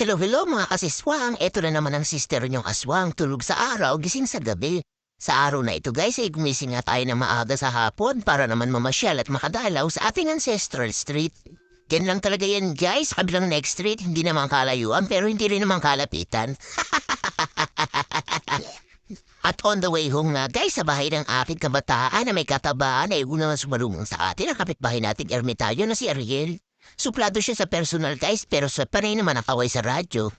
Hello, hello mga kasiswang. Ito na naman ang sister niyong aswang. Tulog sa araw, gising sa gabi. Sa araw na ito guys ay gumising nga tayo ng maaga sa hapon para naman mamasyal at makadalaw sa ating ancestral street. Yan lang talaga yan guys, kabilang next street, hindi naman kalayuan pero hindi rin naman kalapitan. At on the way home nga guys, sa bahay ng aking kabataan na may katabaan ay una na sumarunong sa atin ang kapitbahay nating ermitaryo na si Ariel. Suplado siya sa personal guys pero sa panay naman nakaway sa radyo.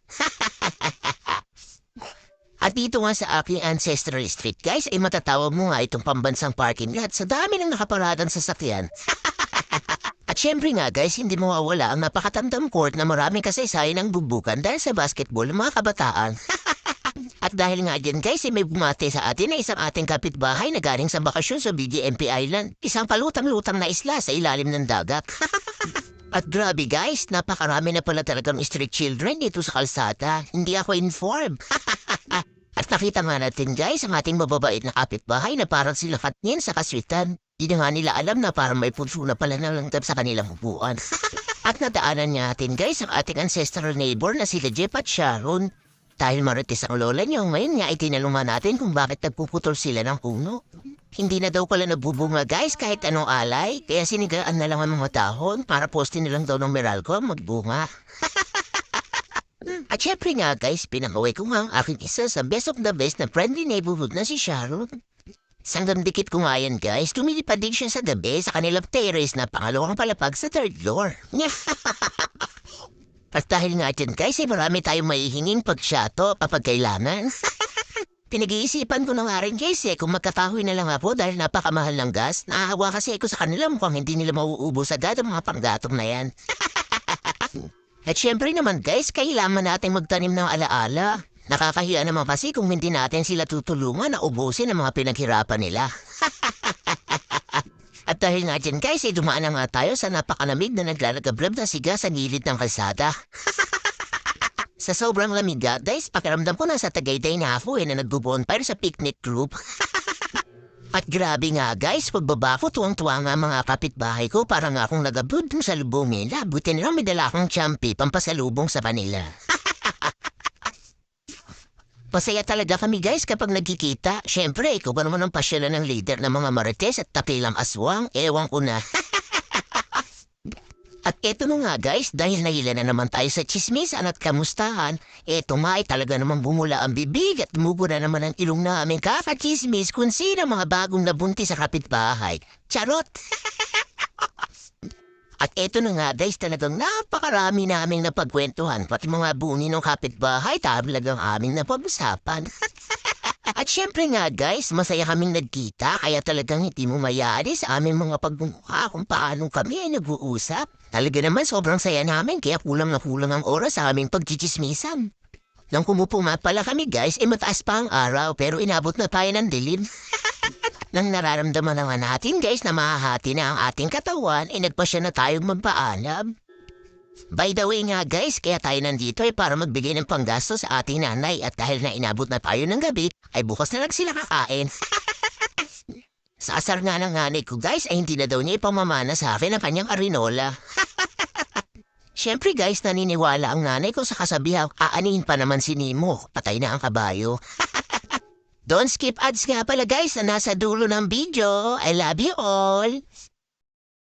At dito nga sa aking ancestral street guys ay matatawag mo nga itong pambansang parking lot sa dami ng nakaparadan sasakyan. At syempre nga guys, hindi mawawala ang napakatandang court na maraming kasaysayan ng bubukan dahil sa basketball ng mga kabataan. At dahil nga dyan guys, ay may bumate sa atin na isang ating kapitbahay na galing sa bakasyon sa BGMP Island. Isang palutang-lutang na isla sa ilalim ng dagat. At grabe guys, napakarami na pala talagang street children dito sa kalsada. Hindi ako informed. At nakita nga natin guys ang ating mababait na kapitbahay na parang sila Katnin sa kaswitan. Di na nga nila alam na parang may punso na pala nalangtap sa kanilang upuan. at nadaanan natin guys ang ating ancestral neighbor na sila Jeff at Sharon. Dahil marites ang lola niyo, ngayon nga itinalungan natin kung bakit nagpuputol sila ng puno. Hindi na daw pala nabubunga guys kahit anong alay, kaya sinigaan na lang ang mga dahon para poste nilang daw ng Meralco magbunga. At syempre nga guys, pinangaway ko nga ang aking isa sa best of the best na friendly neighborhood na si Sharon. Sanggang dikit ko nga yan guys, tumilipad din siya sa gabi sa kanilang terrace na pangalawang palapag sa third floor. At dahil nga dyan guys, ay marami tayong mahihinging pagsyato kapag kailangan. Pinag-iisipan ko na nga rin guys eh, kung magkatahoy na lang ako dahil napakamahal ng gas, naahawa kasi ako sa kanila mukhang hindi nila mauubos agad ang mga panggatong na yan. At syempre naman guys, kailangan natin magtanim ng alaala. Nakakahiya naman kasi kung hindi natin sila tutulungan na ubusin ang mga pinaghirapan nila. At dahil nga dyan guys, ay dumaan na nga tayo sa napakalamig na naglalagablab na siga sa gilid ng kalsada. sa sobrang lamig guys, pakiramdam ko na sa Tagaytay na ako eh na nagbo-bonfire sa picnic group. At grabe nga guys, pagbaba ko tuwang-tuwa nga mga kapitbahay ko para nga akong nagabud dun sa lubong nila. Buti nila may dala akong champi pampasalubong sa kanila. Masaya talaga kami guys kapag nagkikita. Siyempre, ikaw ba naman ang pasyalan ng leader ng mga marites at tapilang aswang? Ewan ko na. at eto na nga guys, dahil nahila na naman tayo sa chismisan at kamustahan, eto nga ay talaga naman bumula ang bibig at tumubo na naman ang ilong namin kakachismis kung sino mga bagong nabunti sa kapitbahay. Charot! At eto na nga guys, talagang napakarami naming napagkwentuhan. Pati mga buni ng kapitbahay, talagang aming napag-usapan. At syempre nga guys, masaya kaming nagkita, kaya talagang hindi mo mayari sa aming mga pagmumukha kung paano kami ay nag-uusap. Talaga naman sobrang saya namin, kaya kulang na kulang ang oras sa aming pagchichismisan. Nang kumupo nga pala kami guys, eh mataas pa ang araw, pero inabot na tayo ng dilim. Nang nararamdaman na nga natin guys na mahahati na ang ating katawan, eh nagpasya na tayong magpaalam. By the way nga guys, kaya tayo nandito ay para magbigay ng panggasto sa ating nanay at dahil na inabot na tayo ng gabi, ay bukas na lang sila kakain. sa asar nga ng nanay ko guys, ay hindi na daw niya ipamamana sa akin ang kanyang arinola. Siyempre guys, naniniwala ang nanay ko sa kasabihan, aanihin pa naman si Nemo, patay na ang kabayo. Don't skip ads nga pala guys na nasa dulo ng video. I love you all.